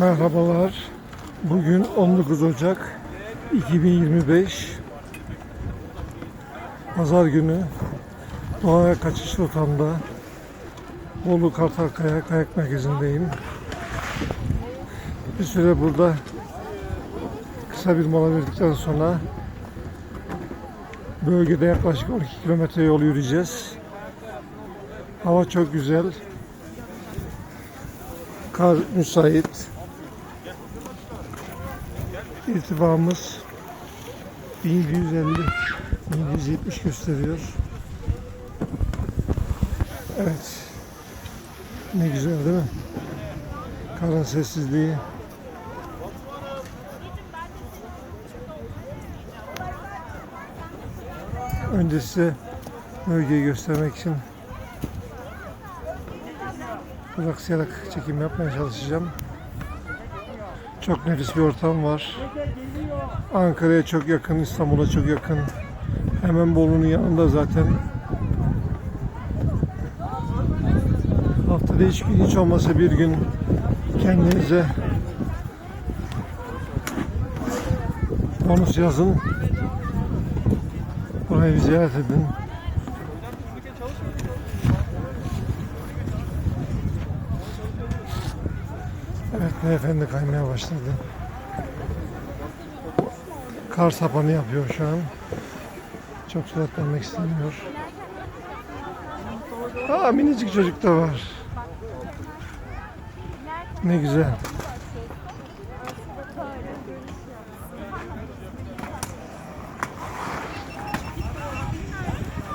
Merhabalar. Bugün 19 Ocak 2025 Pazar günü Doğaya Kaçış Rotamda Bolu Kartalkaya Kayak Merkezi'ndeyim. Bir süre burada kısa bir mola verdikten sonra bölgede yaklaşık 12 kilometre yol yürüyeceğiz. Hava çok güzel. Kar müsait. İrtifamız 1150 1170 gösteriyor. Evet. Ne güzel değil mi? Karın sessizliği. Önce size bölgeyi göstermek için duraksayarak çekim yapmaya çalışacağım. Çok nefis bir ortam var. Ankara'ya çok yakın, İstanbul'a çok yakın. Hemen Bolu'nun yanında zaten. Haftada hiç hiç olmasa bir gün kendinize bonus yazın. Burayı ziyaret edin. Evet beyefendi kaymaya başladı. Kar sapanı yapıyor şu an. Çok süratlenmek istemiyor. Aa minicik çocuk da var. Ne güzel.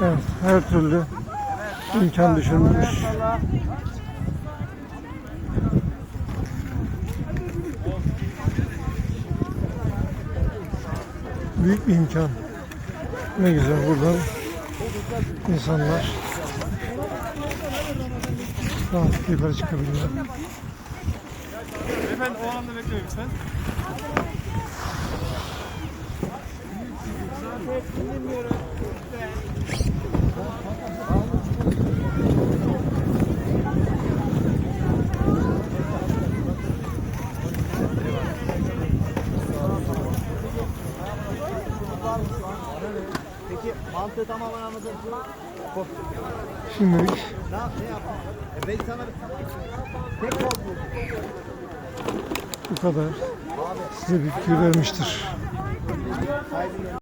Evet, her türlü imkan düşünülmüş. Büyük bir imkan. Ne güzel buradan insanlar rahatlıkla yukarı çıkabiliyor. Efendim o alanda bekleyin lütfen. Peki mantığı tamamen anladın mı? Şimdilik Ne, ne yaptın? E ben sana tek kol bu kadar. Size bir fikir vermiştir.